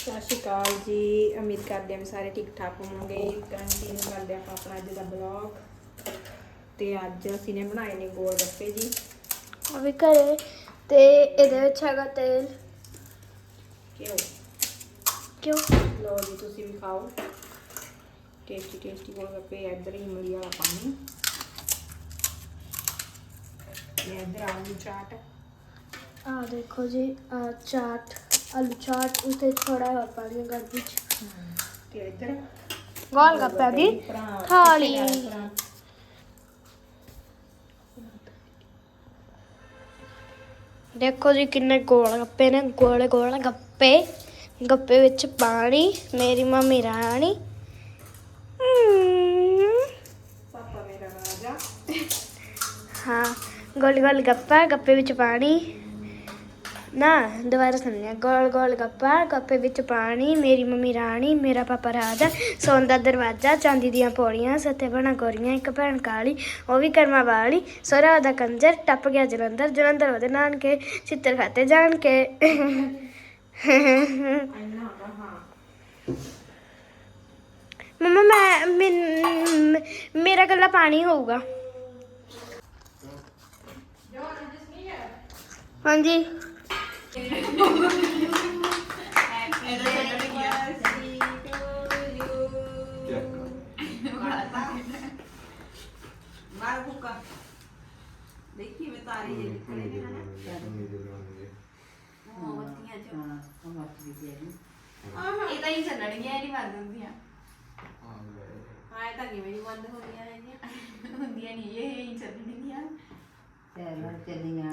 ਸਤਿ ਸ਼੍ਰੀ ਅਕਾਲ ਜੀ। ਉਮੀਦ ਕਰਦੇ ਹਾਂ ਸਾਰੇ ਠੀਕ ਠਾਕ ਹੋਵੋਗੇ। ਕੰਟੀਨਿਊ ਕਰਦੇ ਆਪਾਂ ਆਪਣਾ ਅੱਜ ਦਾ ਬਲੌਗ ਤੇ ਅੱਜ ਅਸੀਂ ਨੇ ਬਣਾਏ ਨੇ ਗੋਲ ਗੱਪੇ ਜੀ। ਉਹ ਵੀ ਘਰੇ। ਤੇ ਇਹਦੇ ਵਿੱਚ ਹੈਗਾ ਤੇਲ। ਕਿਉਂ ਕਿਉਂ ਲੋ ਜੀ ਤੁਸੀਂ ਵੀ ਖਾਓ। ਟੇਸਟੀ ਟੇਸਟੀ ਗੋਲ ਗੱਪੇ ਇੱਧਰ ਹੀ ਇਮਲੀ ਵਾਲਾ ਪਾਣੀ। ਇਹ ਇੱਧਰ ਆਲੂ ਚਾਟ। ਆ ਦੇਖੋ ਜੀ ਆ ਚਾਟ। ਆਲੂ ਚਾਟ ਉਤੇ ਥੋੜਾ ਹੋਰ ਪਾਣੀ ਕਰ ਵਿੱਚ ਤੇ ਇੱਧਰ ਗੋਲ ਗੱਪੇ ਦੀ ਥਾਲੀ। ਦੇਖੋ ਜੀ ਕਿੰਨੇ ਗੋਲ ਗੱਪੇ ਨੇ ਗੋਲ ਗੋਲ ਗੱਪੇ। ਗੱਪੇ ਵਿੱਚ ਪਾਣੀ ਮੇਰੀ ਮੰਮੀ ਰਾਣੀ। ਹਮ, ਪਾਪਾ ਮੇਰਾ ਰਾਜਾ। ਹਾਂ ਗੋਲ ਗੋਲ ਗੱਪਾ ਗੱਪੇ ਵਿੱਚ ਪਾਣੀ। ਨਾ, ਦੁਬਾਰਾ ਸੁਣਿਆ ਗੋਲ ਗੋਲ ਗੱਪਾ, ਗੱਪੇ ਵਿੱਚ ਪਾਣੀ, ਮੇਰੀ ਮੰਮੀ ਰਾਣੀ, ਮੇਰਾ ਪਾਪਾ ਰਾਜਾ, ਸੌਣ ਦਾ ਦਰਵਾਜ਼ਾ, ਚਾਂਦੀ ਦੀਆਂ ਪੌੜੀਆਂ ਸੱਤੇ ਬਣਾ ਗੋਰੀਆਂ, ਇੱਕ ਭੈਣ ਕਾਲੀ, ਉਹ ਵੀ ਕਰਮਾ ਵਾਲੀ ਸੋਰਾ ਦਾ ਕੰਜਰ, ਟੱਪ ਗਿਆ ਜਲੰਧਰ ਜਲੰਧਰ ਉਹਦੇ ਨਾਨਕੇ, ਚਿੱਤਰ ਖਾਤੇ ਜਾਣ ਕੇ। ਮੰਮਾ, ਮੈਂ ਮੇਰਾ ਗੱਲਾ ਪਾਣੀ ਹੋਊਗਾ। ਹਾਂਜੀ। ਮਾਰ ਭੁੱਕਾ ਦੇਖੀ ਮੈਂ ਤਾਰੀ ਜੇ ਨਿਕਲੇ ਨੇ ਹਨਾ ਮੋਮਬੱਤੀਆਂ ਚ ਇਹ ਤਾਂ ਹੀ ਚੱਲਣਗੀਆਂ ਇਹ ਨਹੀਂ ਬੰਦ ਹੁੰਦੀਆਂ ਹਾਂ ਇਹ ਤਾਂ ਕਿਵੇਂ ਨਹੀਂ ਬੰਦ ਹੁੰਦੀਆਂ ਹੈਗੀਆਂ। ਹੁੰਦੀਆਂ ਨਹੀਂ, ਇਹ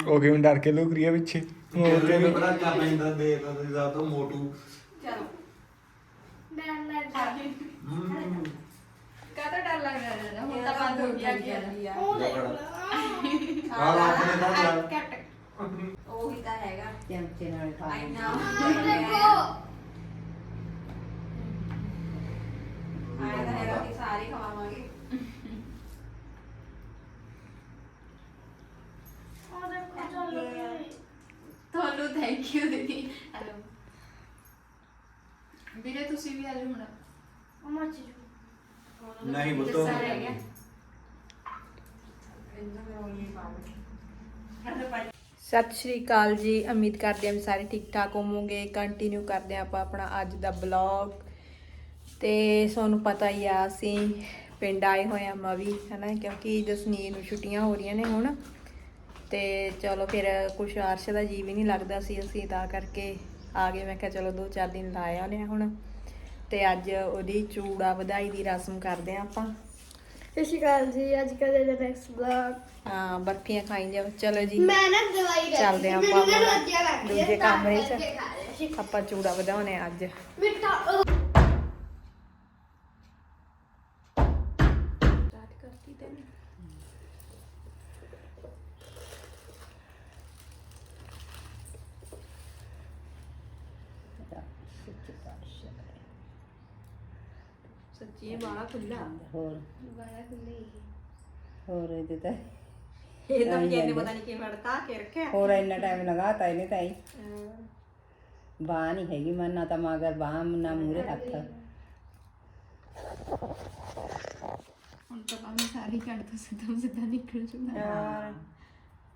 ਉਹ ਕਿਉਂ ਡਰ ਕੇ ਲੋਕ ਰੀਆ ਪਿੱਛੇ? ਹੋਰ ਤੈਨੂੰ ਚਲੋ ਪਤਾ ਕਰ ਲੈਂਦਾ ਦੇ ਦਾ ਤੋਂ ਮੋਟੂ। ਚਲੋ। ਹਮ ਕਾਹਦਾ ਡਰ ਲੱਗਦਾ ਰਹਿੰਦਾ ਹੁਣ ਤਾਂ ਬੰਦ ਹੋ ਗਿਆ ਗਿਆ। ਆ? ਲਾ ਆਪਣੇ ਨਾਲ ਯਾਰ ਕੱਟ ਉਹੀ ਤਾਂ ਹੈਗਾ। ਚਮਚੇ ਨਾਲ ਖਾ ਆਈ। ਨਾ। ਆਇਆ ਤਾਂ ਹੈਗਾ ਕਿ ਸਾਰੇ ਖਵਾਵਾਂਗੇ ਤੁਹਾਨੂੰ ਥੈਂਕ ਯੂ ਦੀਦੀ ਹੈਲੋ ਵੀਰੇ ਤੁਸੀਂ ਵੀ ਆਜੋ ਹੁਣ। ਨਹੀਂ ਬੁੱਤੋ ਜੱਸਾ ਰਹਿ ਗਿਆ। ਸਤਿ ਸ਼੍ਰੀ ਅਕਾਲ ਜੀ। ਉਮੀਦ ਕਰਦੇ ਹਾਂ ਵੀ ਸਾਰੇ ਠੀਕ ਠਾਕ ਹੋਵੋਗੇ। ਕੰਟੀਨਿਊ ਕਰਦੇ ਹਾਂ ਆਪਾਂ ਆਪਣਾ ਅੱਜ ਦਾ ਬਲੌਗ ਤੇ ਤੁਹਾਨੂੰ ਪਤਾ ਹੀ ਆ ਅਸੀਂ ਪਿੰਡ ਆਏ ਹੋਏ ਆ ਮਵੀ ਹਨਾ? ਕਿਉਂਕਿ ਜਸਨੀਰ ਨੂੰ ਛੁੱਟੀਆਂ ਹੋ ਰਹੀਆਂ ਨੇ ਹੁਣ। ਤੇ ਚਲੋ ਫਿਰ ਕੁਛ ਅਰਸ਼ ਦਾ ਜੀ ਵੀ ਨਹੀਂ ਲੱਗਦਾ ਸੀ ਅਸੀਂ ਤਾਂ ਕਰਕੇ ਆ ਗਏ। ਮੈਂ ਕਿਹਾ ਚਲੋ ਦੋ ਚਾਰ ਦਿਨ ਲਾ ਆਉਂਦੇ ਆ ਹੁਣ। ਤੇ ਅੱਜ ਉਹਦੀ ਚੂੜਾ ਵਧਾਈ ਦੀ ਰਸਮ ਕਰਦੇ ਆ ਆਪਾਂ। ਸਤਿ ਸ਼੍ਰੀ ਅਕਾਲ ਜੀ ਅੱਜ ਕੱਲ੍ਹ ਦਾ ਨੈਕਸਟ ਬਲੌਗ ਹਾਂ ਬਰਫੀਆਂ ਖਾਈ ਜਾਓ। ਚਲੋ ਜੀ ਮੈਂ ਨਾ ਦਵਾਈ ਲੈ ਚੱਲਦੇ ਆਪਾਂ ਦੂਜੇ ਕਮਰੇ 'ਚ। ਆਪਾਂ ਚੂੜਾ ਵਧਾਉਣੇ ਅੱਜ। ਮਿੱਠਾ ਸੱਚੀ ਇਹ ਬਾਲਾ ਖੁੱਲਾ ਹੋਰ ਦੁਬਾਰਾ ਖੁੱਲੀ ਹੋਰ ਇਹਦੇ ਤਾਂ ਇਹ ਤਾਂ ਇਹਨੇ ਪਤਾ ਨਹੀਂ ਕਿਵੇਂ ਅੜਕਾ ਕੇ ਰੱਖਿਆ। ਹੋਰ ਇੰਨਾ ਟਾਈਮ ਲਗਾਤਾ ਇਹਨੇ ਤਾਂ ਹੀ। ਬਾਹ ਨਹੀਂ ਹੈਗੀ ਮਨ ਨਾ ਤਾਂ ਮਗਰ ਬਾਹ ਨਾ ਮੂਰੇ ਹੱਥ। ਹੁਣ ਤਾਂ ਭਾਵੇਂ ਸਾਰੀ ਕੱਢ ਤੋਂ ਸਿੱਧਾ ਸਿੱਧਾ ਨਿਕਲ ਜੂਗਾ। ਯਾਰ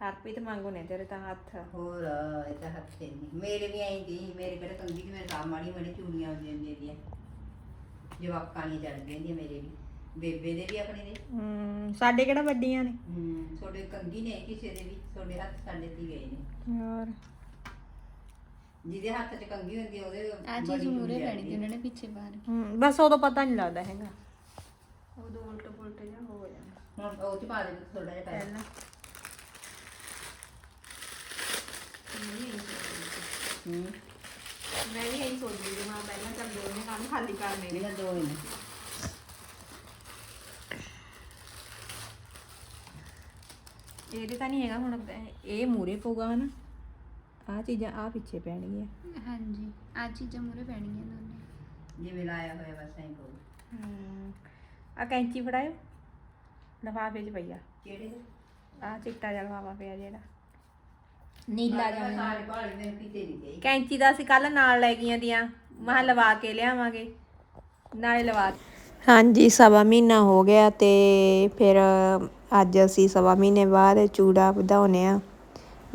ਹਰਪ੍ਰੀਤ ਮੰਗੋ ਨੇ ਤੇਰੇ ਤਾਂ ਹੱਥ। ਹੋਰ ਇਹ ਤਾਂ ਹੱਥ ਨਹੀਂ। ਮੇਰੇ ਵੀ ਐਂ ਦੀ ਮੇਰੇ ਕਿਹੜੇ ਕੰਗੀ ਤੇ ਮੇਰੇ ਤਾਂ ਮਾੜੀ ਮਾੜੀ ਚੂੜੀਆਂ ਹੋ ਜਾਂਦੀਆਂ ਦੀਆਂ ਜਵਾਕਾਂ ਨਹੀਂ ਚੜ ਗਈਆਂ ਮੇਰੇ ਵੀ। ਬੇਬੇ ਦੇ ਵੀ ਆਪਣੇ ਦੇ ਹਮ, ਸਾਡੇ ਕਿਹੜਾ ਵੱਡੀਆਂ ਨੇ? ਹੂੰ ਤੁਹਾਡੇ ਕੰਗੀ ਨੇ ਕਿਸੇ ਦੇ ਵੀ। ਤੁਹਾਡੇ ਹੱਥ ਸਾਡੇ ਤੇ ਹੀ ਗਏ ਨੇ। ਹੋਰ। ਜਿਹਦੇ ਹੱਥ 'ਚ ਕੰਗੀ ਹੁੰਦੀ ਆ ਉਹਦੇ ਆ ਚੀਜ਼ ਮੂਰੇ ਪੈਣੀ ਤੇ। ਉਹਨਾਂ ਨੇ ਪਿੱਛੇ ਬਾਹਰ ਹਮ, ਬਸ ਉਦੋਂ ਪਤਾ ਨਹੀਂ ਲੱਗਦਾ ਹੈਗਾ। ਉਦੋਂ ਉਲਟ ਪੁਲਟ ਜਿਹਾ ਹੋ ਜਾਂਦਾ। ਹੁਣ ਉਹ ਚ ਪਾ ਦੇ ਥੋੜਾ ਜਿਹਾ ਪਹਿਲਾਂ। ਦੋ ਹੀ ਨੇ। ਇਹਦੇ ਤਾਂ ਨਹੀਂ ਹੈਗਾ ਹੁਣ ਇਹ ਮੂਰੇ ਪਊਗਾ ਹਨਾ। ਆ ਚੀਜ਼ਾਂ ਆ ਪਿੱਛੇ ਪੈਣਗੀਆਂ। ਹਾਂਜੀ ਆ ਚੀਜ਼ਾਂ ਮੂਰੇ ਪੈਣੀਆਂ ਦੋਨੇ। ਜਿਵੇਂ ਲਾਇਆ ਹੋਇਆ ਬਸ ਐਂ ਕਹੋ ਹਮ, ਆ ਕੈਂਚੀ ਫੜਾਇਓ। ਲਫਾਫੇ 'ਚ ਪਈਆ ਕਿਹੜੇ? ਆ ਚਿੱਟਾ ਜਿਹਾ ਲਫਾਫਾ ਪਿਆ ਜਿਹੜਾ। ਨੀਲਾ ਜਿਹਾ। ਸਾਰੇ ਭਾਲੇ ਮੈਨੂੰ ਕਿਤੇ ਨਹੀਂ ਗਈ। ਕੈਂਚੀ ਦਾ ਅਸੀਂ ਕੱਲ ਨਾਲ ਲੈ ਗਈਆਂ ਦੀਆਂ ਮਾ ਲਵਾ ਕੇ ਲਿਆਵਾਂਗੇ। ਨਾਲੇ ਲਵਾ ਹਾਂਜੀ ਸਵਾ ਮਹੀਨਾ ਹੋ ਗਿਆ ਤੇ ਫਿਰ ਅੱਜ ਅਸੀਂ ਸਵਾ ਮਹੀਨੇ ਬਾਅਦ ਚੂੜਾ ਵਧਾਉਨੇ ਆ।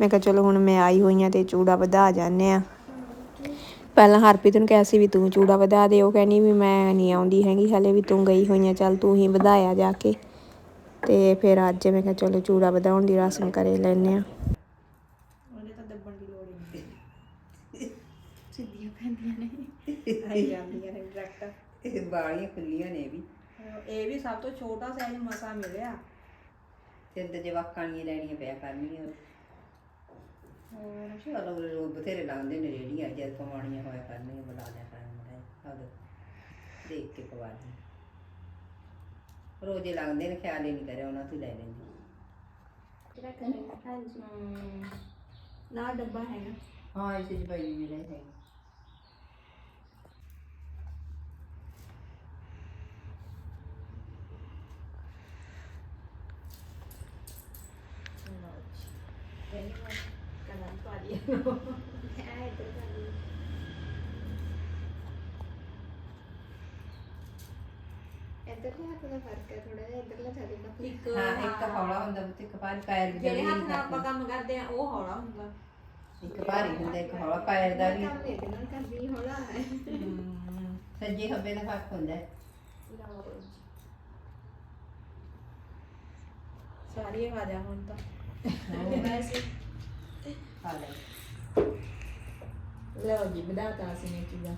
ਮੈਂ ਕਿਹਾ ਚਲੋ ਹੁਣ ਮੈਂ ਆਈ ਹੋਈ ਆ ਤੇ ਚੂੜਾ ਵਧਾ ਜਾਂਦੇ ਆ। ਪਹਿਲਾਂ ਹਰਪ੍ਰੀਤ ਨੂੰ ਕਿਹਾ ਸੀ ਵੀ ਤੂੰ ਚੂੜਾ ਵਧਾ ਦੇ। ਉਹ ਕਹਿੰਦੀ ਵੀ ਮੈਂ ਨਹੀਂ ਆਉਂਦੀ ਹੈਗੀ ਹਲੇ ਵੀ ਤੂੰ ਗਈ ਹੋਈ ਆ ਚੱਲ ਤੂੰ ਹੀ ਵਧਾਇਆ ਜਾ ਕੇ। ਤੇ ਫਿਰ ਅੱਜ ਮੈਂ ਕਿਹਾ ਚਲੋ ਚੂੜਾ ਵਧਾਉਣ ਦੀ ਰਸਮ ਕਰੇ ਲੈਨੇ ਆ ਉਹਨੇ ਤਾਂ ਦੱਬਣ ਦੀ ਲੋੜ ਹੀ ਨਹੀਂ ਸਿੱਧੀਆਂ ਪੈਂਦੀਆਂ ਨੇ ਆਈ ਜਾਂਦੀਆਂ ਨੇ ਡਾਇਰੈਕਟ ਇਹ ਬਾਲੀਆਂ ਖੁੱਲੀਆਂ ਨੇ ਇਹ ਵੀ। ਇਹ ਵੀ ਸਭ ਤੋਂ ਛੋਟਾ ਸਾਈਜ਼ ਮਸਾ ਮਿਲਿਆ। ਤੇ ਤੇ ਜਵਾਕਾਂ ਦੀਆਂ ਲੈਣੀਆਂ ਪਿਆ ਕਰਨੀਆਂ ਹੋਰ। ਚਲੋ ਲੋਕ ਬਥੇਰੇ ਲਾਉਂਦੇ ਨੇ ਰੇੜੀਆਂ ਜਦ ਪਵਾਉਣੀਆਂ ਹੋਇਆ ਕਰਨੀਆਂ ਬੁਲਾ ਲਿਆ ਕਰਾਂਗੇ ਹਦ ਦੇਖ ਕੇ ਪਵਾ ਲਈ ਰੋਜ਼ੇ ਲਾਉਂਦੇ ਨੇ ਖਿਆਲ ਹੀ ਨਹੀਂ ਕਰਿਆ ਉਹਨਾਂ ਤੋਂ ਲੈ ਲੈਂਦੇ। ਨਾ ਡੱਬਾ ਹੈਗਾ। ਹਾਂ ਇਸੇ ਚ ਪਈ ਮਿਲੇ ਹੈ ਇੱਧਰਲੇ ਹੱਥ ਦਾ ਫ਼ਰਕ ਹੈ ਥੋੜਾ ਜਿਹਾ ਇੱਧਰਲਾ ਜ਼ਿਆਦਾ ਪਤਲਾ ਇੱਕ ਹਾਂ। ਇੱਕ ਹੌਲਾ ਹੁੰਦਾ ਤੇ ਇੱਕ ਭਾਰੀ ਪੈਰ ਵੀ ਜਿਹੜੇ ਹੱਥ ਨਾਲ ਆਪਾਂ ਕੰਮ ਕਰਦੇ ਆ ਉਹ ਹੌਲਾ ਹੁੰਦਾ। ਇੱਕ ਭਾਰੀ ਹੁੰਦਾ ਇੱਕ ਹੌਲਾ ਪੈਰ ਦਾ ਵੀ। ਕੰਮ ਇਹਦੇ ਨਾਲ ਕਰਦੀ ਹੌਲਾ। ਹੈ ਸੱਜੇ ਖੱਬੇ ਦਾ ਫ਼ਰਕ ਹੁੰਦਾ। ਹੈ। ਸਾਰੀ ਖਾ ਜਾ ਹੁਣ ਤਾਂ। ਖਾ ਲੈ ਲਓ ਜੀ ਵਧਾਤਾ ਅਸੀਂ ਨੇ ਚੀਜ਼ਾਂ।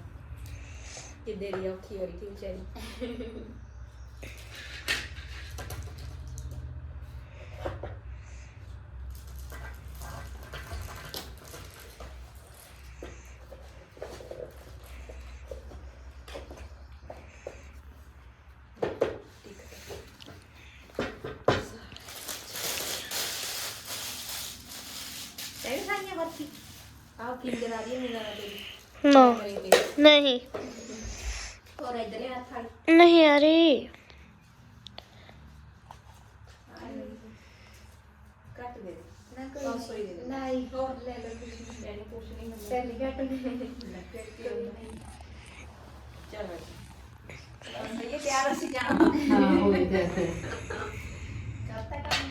ਕਿੱਦੇ ਦੀ ਔਖੀ ਹੋ ਰਹੀ ਸੀ ਵਿਚਾਰੀ ਤੇਰੇ ਖਾਈਆਂ ਬੱਤੀ ਆ ਰਹੀ ਹੈ ਮੇਰਾ ਤੇ ਨਾ। ਨਹੀਂ। ਹੋਰ ਇਧਰਲੇ ਹੱਥ ਆ ਨਹੀਂ ਆ ਰਹੀ। ਕੱਟ ਦੇ। ਦੇ ਨਾ ਪੰਜ ਸੌ ਹੀ ਦੇ ਦੇ। ਕੋਈ ਨਹੀਂ। ਹੋਰ ਲੈ ਲਓ ਡੈਡੀ ਕੁਛ ਨਹੀਂ ਹੁੰਦਾ ਪਹਿਲੀ ਘਟ ਚਲੋ। ਜੀ ਇਹ ਪਿਆਰ ਅਸੀਂ ਜਾਣਾ ਹਾਂ ਹੋ ਗਿਆ ਕਰਤਾ ਕੰਮ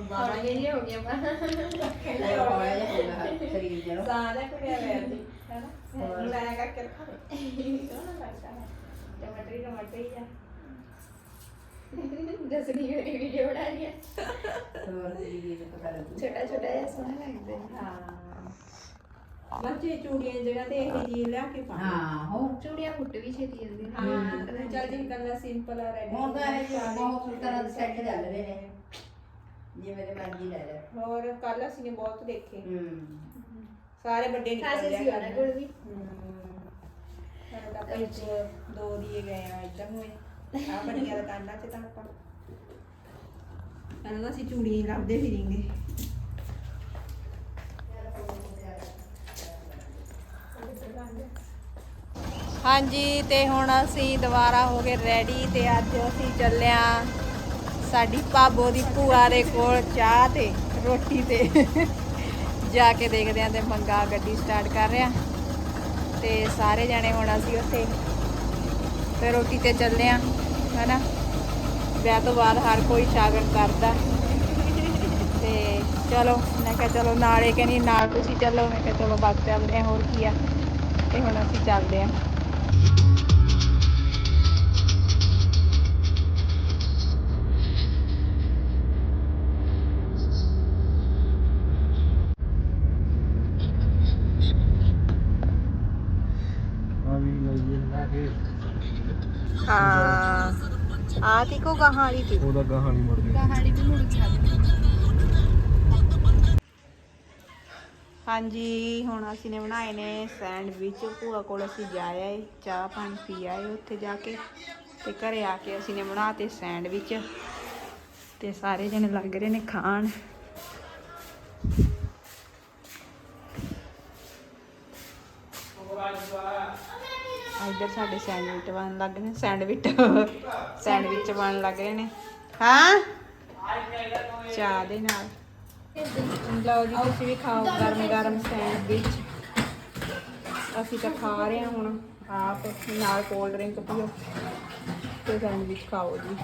ਬਾਬਾ ਜੀ ਹੋ ਗਿਆ ਸਰੀਰ ਜਿਹੜਾ ਸਾਦਾ ਕੁੜਿਆ ਲੈ ਆਂਦੀ ਹੈਨਾ? ਲੈ ਕਰਕੇ ਰੱਖਾ। ਟਮਾਟਰ ਟਮਾਟਰ ਵੀਡੀਓ ਬਣਾ ਰਹੀ ਹੈ ਹੋਰ ਸਰੀਰ ਨੂੰ ਪਤਾ ਲੱਗੂ। ਛੋਟਾ ਛੋਟਾ ਜਿਹਾ ਸੋਹਣਾ ਲੱਗਦਾ ਹੈ। ਬੱਚੇ ਚੂੜੀਆਂ ਦੀ ਜਗ੍ਹਾ ਤੇ ਇਹ ਜੀ ਲਿਆ ਕੇ ਪਾ ਹਾਂ ਹੋਰ? ਚੂੜੀਆਂ ਫੁੱਟ ਵੀ ਛੇਤੀ ਜਾਂਦੀਆਂ ਹਾਂ। ਚੱਲ ਜੀ ਕੱਲਾ ਸਿੰਪਲ ਆ ਰੈਡੀ ਹੁਣ ਤਾਂ ਇਹ ਬਹੁਤ ਤਰ੍ਹਾਂ ਦੇ ਸੈੱਟ ਚੱਲ ਰਹੇ ਨੇ। ਜਿਵੇਂ ਦੇ ਮਰਜ਼ੀ ਲੈ ਲੈ। ਹੋਰ ਕੱਲ ਅਸੀਂ ਨੇ ਬਹੁਤ ਦੇਖੇ। ਹੂੰ। ਸਾਰੇ ਵੱਡੇ ਨਿਕਲ ਖਾਸੇ ਸੀ ਉਹਨਾਂ ਕੋਲ ਵੀ। ਤਾਂ ਭਾਈ ਦੋ- ਦੀਏ ਗਏ ਆ ਇੱਧਰ ਨੂੰ। ਆ ਵੱਡੀਆਂ ਦੁਕਾਨਾਂ 'ਚ ਤਾਂ ਆਪਾਂ। ਇਹਨਾਂ ਦਾ ਅਸੀਂ ਚੂੜੀਆਂ ਹੀ ਲੱਭਦੇ ਫਿਰਿੰਗੇ। ਹਾਂਜੀ ਤੇ ਹੁਣ ਅਸੀਂ ਦੁਬਾਰਾ ਹੋ ਗਏ ਰੈਡੀ ਤੇ ਅੱਜ ਅਸੀਂ ਚੱਲਿਆ ਸਾਡੀ ਭਾਬੋ ਦੀ ਭੂਆ ਦੇ ਕੋਲ ਚਾਹ ਤੇ ਰੋਟੀ ਤੇ। ਜਾ ਕੇ ਦੇਖਦੇ ਆਂ ਤੇ ਮੰਗਾ ਗੱਡੀ ਸਟਾਰਟ ਕਰ ਰਿਹਾ। ਤੇ ਸਾਰੇ ਜਣੇ ਹੁਣ ਅਸੀਂ ਉੱਥੇ ਤੇ ਰੋਟੀ ਤੇ ਚੱਲੇ ਆਂ, ਹਨਾ? ਵਿਆਹ ਤੋਂ ਬਾਅਦ ਹਰ ਕੋਈ ਸ਼ਾਗਨ ਕਰਦਾ। ਤੇ ਚਲੋ, ਮੈਂ ਕਿਹਾ ਚਲੋ ਨਾਲੇ ਕਹਿੰਦੀ, ਨਾਲ ਤੁਸੀਂ ਚੱਲੋ। ਮੈਂ ਕਿਹਾ ਚਲੋ ਬਸ ਚੱਲਦੇ ਆਂ ਹੋਰ ਕੀ ਆ। ਤੇ ਹੁਣ ਅਸੀਂ ਚੱਲਦੇ ਆਂ। ਕੇ ਹਾਂ। ਆ ਤੀ ਕੋ ਗਾਹਾਂ ਵਾਲੀ ਤੀ। ਉਹਦਾ ਗਾਹਾਂ ਨਹੀਂ ਮੁੜਦੀ ਕਹਾਣੀ ਵੀ ਮੁੜ ਗਿਆ ਹਾਂਜੀ ਹੁਣ ਅਸੀਂ ਨੇ ਬਣਾਏ ਨੇ ਸੈਂਡਵਿਚ। ਭੂਆ ਕੋਲ ਅਸੀਂ ਜਾਏ ਚਾਹ ਪਾਣੀ ਪੀ ਆਏ ਉੱਥੇ ਜਾ ਕੇ। ਤੇ ਘਰੇ ਆ ਕੇ ਅਸੀਂ ਨੇ ਬਣਾਤੇ ਸੈਂਡਵਿਚ। ਤੇ ਸਾਰੇ ਜਣੇ ਲੱਗ ਰਹੇ ਨੇ ਖਾਣ। ਇੱਧਰ ਸਾਡੇ ਸੈਂਡਵਿਚ ਬਣ ਲੱਗ ਰਹੇ ਨੇ ਸੈਂਡਵਿਚ ਸੈਂਡਵਿਚ ਬਣ ਲੱਗ ਰਹੇ ਨੇ। ਹਾਂ? ਚਾਹ ਦੇ ਨਾਲ। ਲਓ ਜੀ ਤੁਸੀਂ ਵੀ ਖਾਓ ਗਰਮ ਗਰਮ ਸੈਂਡਵਿਚ। ਅਸੀਂ ਤਾਂ ਖਾ ਰਹੇ ਹਾਂ ਹੁਣ ਆਪ ਨਾਲ ਕੋਲਡ ਡਰਿੰਕ ਪੀਓ ਤੇ ਸੈਂਡਵਿਚ ਖਾਓ ਜੀ।